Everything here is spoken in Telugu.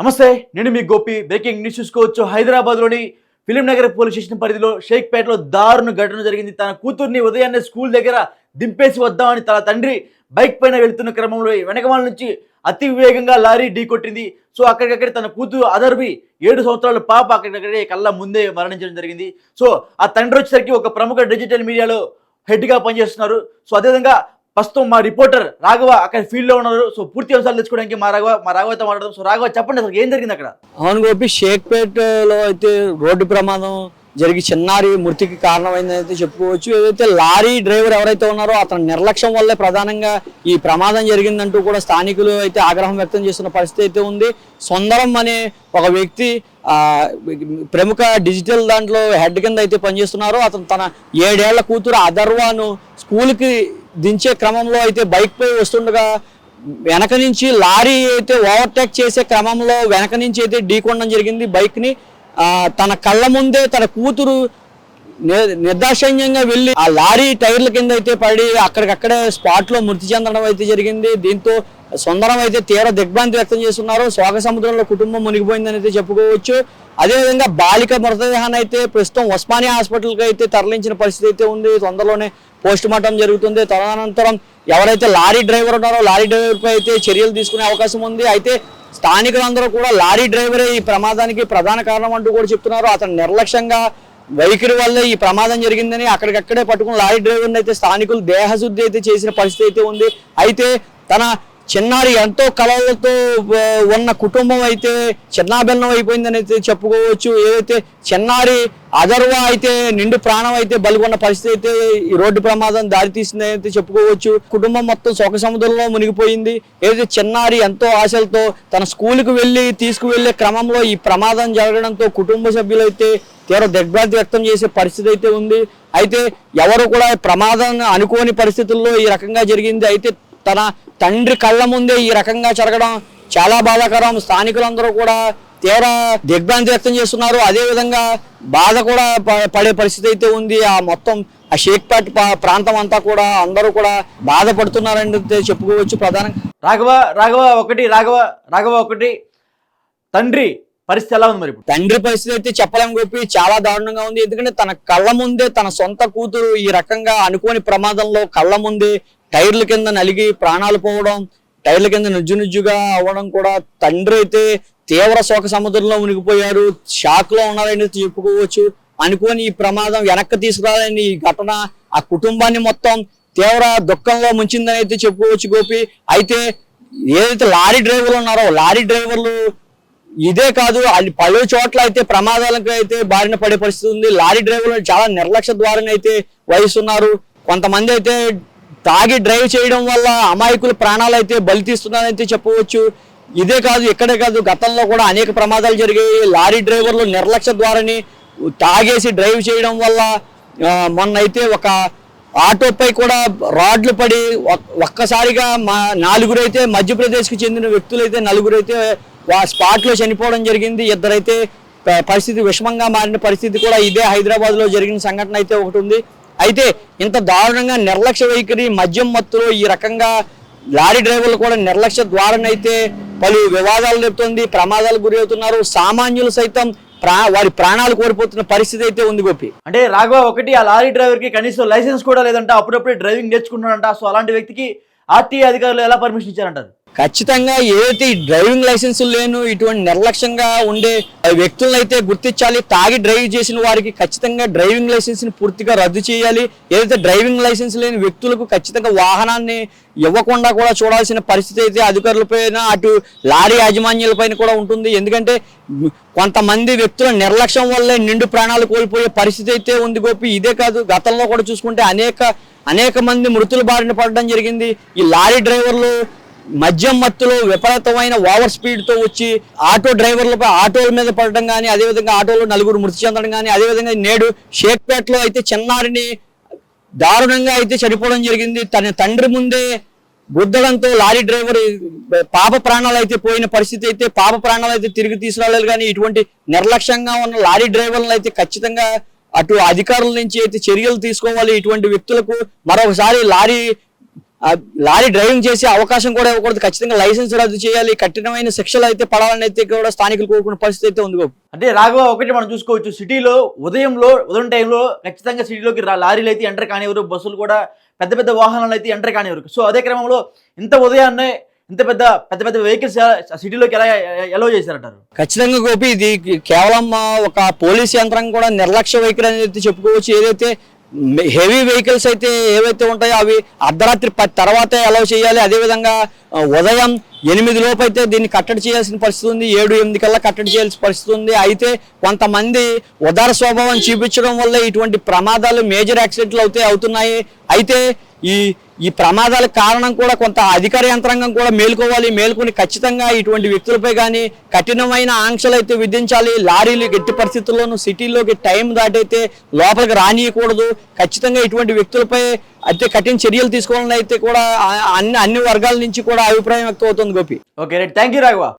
నమస్తే నేను మీ గోపి. బ్రేకింగ్ న్యూస్ చూసుకోవచ్చు. హైదరాబాద్లోని ఫిలిం నగర్ పోలీస్ స్టేషన్ పరిధిలో షేక్పేటలో దారుణ ఘటన జరిగింది. తన కూతుర్ని ఉదయాన్నే స్కూల్ దగ్గర దింపేసి వద్దామని తన తండ్రి బైక్ పైన వెళ్తున్న క్రమంలో వెనకమాల నుంచి అతి వేగంగా లారీ ఢీకొట్టింది సో అక్కడికక్కడే తన కూతురు అదర్వి ఏడు సంవత్సరాల పాప అక్కడికక్కడే కళ్ళ ముందే మరణించడం జరిగింది. సో ఆ తండ్రి వచ్చేసరికి ఒక ప్రముఖ డిజిటల్ మీడియాలో హెడ్గా పనిచేస్తున్నారు. సో అదేవిధంగా ప్రస్తుతం మా రిపోర్టర్ రాఘవ అక్కడ ఫీల్డ్లో ఉన్నారు. సో పూర్తి అంశాలు తెచ్చుకోవడానికి మా రాఘవ మా రాఘవతో మాట్లాడదాం. సో రాఘవ చెప్పండి అసలు ఏం జరిగింది అక్కడ? అవును గోపి షేక్పేటలో అయితే రోడ్డు ప్రమాదం జరిగి చిన్నారి మృతికి కారణమైందని అయితే చెప్పుకోవచ్చు. ఏదైతే లారీ డ్రైవర్ ఎవరైతే ఉన్నారో అతని నిర్లక్ష్యం వల్లే ప్రధానంగా ఈ ప్రమాదం జరిగిందంటూ కూడా స్థానికులు అయితే ఆగ్రహం వ్యక్తం చేస్తున్న పరిస్థితి అయితే ఉంది. సుందరం అనే ఒక వ్యక్తి ప్రముఖ డిజిటల్ దాంట్లో హెడ్ కింద అయితే పనిచేస్తున్నారు. అతను తన ఏడేళ్ళ కూతురు అదర్వాను స్కూల్కి దించే క్రమంలో అయితే బైక్ పై వస్తుండగా వెనక నుంచి లారీ అయితే ఓవర్టేక్ చేసే క్రమంలో వెనక నుంచి అయితే ఢీకొనడం జరిగింది. బైక్ని తన కళ్ళ ముందే తన కూతురు ని- వెళ్ళి ఆ లారీ టైర్ల కింద అయితే పడి అక్కడికక్కడే స్పాట్లో మృతి చెందడం అయితే జరిగింది. దీంతో సుందరం అయితే తీవ్ర దిగ్భ్రాంతి వ్యక్తం చేస్తున్నారు. శోక సముద్రంలో కుటుంబం మునిగిపోయిందని అయితే చెప్పుకోవచ్చు. అదేవిధంగా బాలిక మృతదేహాన్ని అయితే ప్రస్తుతం ఉస్మానియా హాస్పిటల్కి అయితే తరలించిన పరిస్థితి అయితే ఉంది. తొందరలోనే పోస్ట్ మార్టం జరుగుతుంది. తదనంతరం ఎవరైతే లారీ డ్రైవర్ ఉన్నారో లారీ డ్రైవర్పై అయితే చర్యలు తీసుకునే అవకాశం ఉంది. అయితే స్థానికులందరూ కూడా లారీ డ్రైవరే ఈ ప్రమాదానికి ప్రధాన కారణం అంటూ కూడా చెప్తున్నారు. అతను నిర్లక్ష్యంగా వైఖరి వల్లే ఈ ప్రమాదం జరిగిందని అక్కడికక్కడే పట్టుకున్న లారీ డ్రైవర్ని అయితే స్థానికులు దేహశుద్ధి అయితే చేసిన పరిస్థితి అయితే ఉంది. అయితే తన చిన్నారి ఎంతో కళలతో ఉన్న కుటుంబం అయితే చిన్నాభిన్నం అయిపోయిందని అయితే చెప్పుకోవచ్చు. ఏదైతే చిన్నారి అదర్వా అయితే నిండు ప్రాణం అయితే బలిగొన్న పరిస్థితి అయితే ఈ రోడ్డు ప్రమాదం దారితీసిందని అయితే చెప్పుకోవచ్చు. కుటుంబం మొత్తం శోక సముద్రంలో మునిగిపోయింది. ఏదైతే చిన్నారి ఎంతో ఆశలతో తన స్కూల్కి వెళ్ళి తీసుకువెళ్ళే క్రమంలో ఈ ప్రమాదం జరగడంతో కుటుంబ సభ్యులు అయితే తీవ్ర దిగ్భ్రాంతి వ్యక్తం చేసే పరిస్థితి అయితే ఉంది. అయితే ఎవరు కూడా ప్రమాదాన్ని అనుకోని పరిస్థితుల్లో ఈ రకంగా జరిగింది. అయితే తన తండ్రి కళ్ళ ముందే ఈ రకంగా జరగడం చాలా బాధాకరం. స్థానికులందరూ కూడా తీవ్ర దిగ్భ్రాంతి వ్యక్తం చేస్తున్నారు. అదే విధంగా బాధ కూడా పడే పరిస్థితి అయితే ఉంది. ఆ మొత్తం ఆ షేక్పేట్ ప్రాంతం అంతా కూడా అందరూ కూడా బాధపడుతున్నారని చెప్పుకోవచ్చు ప్రధానంగా. రాఘవ రాఘవ ఒకటి రాఘవ రాఘవ ఒకటి. తండ్రి పరిస్థితి ఎలా ఉంది మరి తండ్రి పరిస్థితి అయితే చెప్పలేం గోపి. చాలా దారుణంగా ఉంది. ఎందుకంటే తన కళ్ళ ముందే తన సొంత కూతురు ఈ రకంగా అనుకోని ప్రమాదంలో కళ్ళ ముందే టైర్ల కింద నలిగి ప్రాణాలు పోవడం టైర్ల కింద నుజ్జు నుజ్జుగా అవ్వడం కూడా తండ్రి అయితే తీవ్ర శోక సముద్రంలో మునిగిపోయారు. షాక్లో ఉన్నారని చెప్పుకోవచ్చు. అనుకోని ఈ ప్రమాదం వెనక్కి తీసుకురాలని ఈ ఘటన ఆ కుటుంబాన్ని మొత్తం తీవ్ర దుఃఖంలో ముంచిందని అయితే చెప్పుకోవచ్చు గోపి. అయితే ఏదైతే లారీ డ్రైవర్లు ఉన్నారో లారీ డ్రైవర్లు ఇదే కాదు అది పలు చోట్ల అయితే ప్రమాదాలకు అయితే బారిన పడే పరిస్థితి ఉంది. లారీ డ్రైవర్లు చాలా నిర్లక్ష్య ద్వారానే అయితే వహిస్తున్నారు. కొంతమంది అయితే తాగి డ్రైవ్ చేయడం వల్ల అమాయకుల ప్రాణాలు అయితే బలితీస్తున్నారంటే చెప్పవచ్చు. ఇదే కాదు ఇక్కడే కాదు గతంలో కూడా అనేక ప్రమాదాలు జరిగాయి. లారీ డ్రైవర్లు నిర్లక్ష్య ద్వారాని తాగేసి డ్రైవ్ చేయడం వల్ల మొన్న అయితే ఒక ఆటోపై కూడా రాడ్లు పడి ఒక్కసారిగా మా నలుగురైతే మధ్యప్రదేశ్కి చెందిన వ్యక్తులు అయితే నలుగురు స్పాట్లో చనిపోవడం జరిగింది. ఇద్దరైతే పరిస్థితి విషమంగా మారిన పరిస్థితి కూడా ఇదే హైదరాబాద్లో జరిగిన సంఘటన అయితే ఒకటి ఉంది. అయితే ఇంత దారుణంగా నిర్లక్ష్య వైఖరి మద్యం మత్తులో ఈ రకంగా లారీ డ్రైవర్లు కూడా నిర్లక్ష్య ద్వారానైతే పలు వివాదాలు లేపుతుంది ప్రమాదాలు గురి అవుతున్నారు. సామాన్యులు సైతం ప్రా వారి ప్రాణాలు కోల్పోతున్న పరిస్థితి అయితే ఉంది గోపి. అంటే రాఘవ ఒకటి ఆ లారీ డ్రైవర్కి కనీసం లైసెన్స్ కూడా లేదంట. అప్పుడప్పుడే డ్రైవింగ్ నేర్చుకున్నాడంట. సో అలాంటి వ్యక్తికి ఆర్టీఏ అధికారులు ఎలా పర్మిషన్ ఇచ్చారంటారు ఖచ్చితంగా ఏదైతే డ్రైవింగ్ లైసెన్స్ లేను ఇటువంటి నిర్లక్ష్యంగా ఉండే వ్యక్తులను అయితే గుర్తించాలి. తాగి డ్రైవ్ చేసిన వారికి ఖచ్చితంగా డ్రైవింగ్ లైసెన్స్ని పూర్తిగా రద్దు చేయాలి. ఏదైతే డ్రైవింగ్ లైసెన్స్ లేని వ్యక్తులకు ఖచ్చితంగా వాహనాన్ని ఇవ్వకుండా కూడా చూడాల్సిన పరిస్థితి అయితే అధికారులపైన అటు లారీ యాజమాన్యాలపైన కూడా ఉంటుంది. ఎందుకంటే కొంతమంది వ్యక్తుల నిర్లక్ష్యం వల్లే నిండు ప్రాణాలు కోల్పోయే పరిస్థితి అయితే ఉంది గోపి. ఇదే కాదు గతంలో కూడా చూసుకుంటే అనేక అనేక మంది మృతుల బారిన పడడం జరిగింది. ఈ లారీ డ్రైవర్లు మద్యం మత్తులో విపరీతమైన ఓవర్ స్పీడ్తో వచ్చి ఆటో డ్రైవర్లపై ఆటోల మీద పడడం కానీ అదేవిధంగా ఆటోలో నలుగురు మృతి చెందడం కానీ అదేవిధంగా నేడు షేక్పేటలో అయితే చిన్నారిని దారుణంగా అయితే చనిపోవడం జరిగింది. తన తండ్రి ముందే గుద్దడంతో లారీ డ్రైవర్ పాప ప్రాణాలు అయితే పోయిన పరిస్థితి అయితే పాప ప్రాణాలు అయితే తిరిగి తీసుకురాలేదు. కానీ ఇటువంటి నిర్లక్ష్యంగా ఉన్న లారీ డ్రైవర్లను అయితే ఖచ్చితంగా అటు అధికారుల నుంచి అయితే చర్యలు తీసుకోవాలి. ఇటువంటి వ్యక్తులకు మరొకసారి లారీ లారీ డ్రైవింగ్ చేసే అవకాశం కూడా ఇవ్వకూడదు. ఖచ్చితంగా లైసెన్స్ రద్దు చేయాలి. కఠినమైన శిక్షలు అయితే పడాలని అయితే కూడా స్థానికులు కోరుకున్న పరిస్థితి అయితే ఉంది అంటే రాఘవ ఒకటి మనం చూసుకోవచ్చు. సిటీలో ఉదయంలో ఉదయం టైంలో ఖచ్చితంగా సిటీలోకి లారీలు అయితే ఎంటర్ కానివ్వరు. బస్సులు కూడా పెద్ద పెద్ద వాహనాలు అయితే ఎంటర్ కానివ్వరు. సో అదే క్రమంలో ఇంత ఉదయాన్నే ఇంత పెద్ద పెద్ద పెద్ద వెహికల్స్ సిటీలోకి ఎలా ఎలో చేశారంటారు? ఖచ్చితంగా గోపి ఇది కేవలం ఒక పోలీస్ యంత్రం కూడా నిర్లక్ష్య వైఖరి అనేది చెప్పుకోవచ్చు. ఏదైతే హెవీ వెహికల్స్ అయితే ఏవైతే ఉంటాయో అవి అర్ధరాత్రి పది తర్వాతే అలౌ చేయాలి. అదేవిధంగా ఉదయం ఎనిమిది లోపు అయితే దీన్ని కట్టడి చేయాల్సిన పరిస్థితి ఉంది. ఏడు ఎనిమిది కల్లా కట్టడి చేయాల్సిన పరిస్థితి ఉంది. అయితే కొంతమంది ఉదార స్వభావం చూపించడం వల్ల ఇటువంటి ప్రమాదాలు మేజర్ యాక్సిడెంట్లు అవుతే అవుతున్నాయి. అయితే ఈ ఈ ప్రమాదాలకు కారణం కూడా కొంత అధికార యంత్రాంగం కూడా మేల్కోవాలి మేల్కొని ఖచ్చితంగా ఇటువంటి వ్యక్తులపై కానీ కఠినమైన ఆంక్షలు అయితే విధించాలి. లారీలు ఎట్టి పరిస్థితుల్లోనూ సిటీలోకి టైం దాటైతే లోపలికి రానియకూడదు. ఖచ్చితంగా ఇటువంటి వ్యక్తులపై అయితే కఠిన చర్యలు తీసుకోవాలని అయితే కూడా అన్ని అన్ని వర్గాల నుంచి కూడా అభిప్రాయం వ్యక్తం అవుతుంది Gopi. Okay right. Thank you Raghava.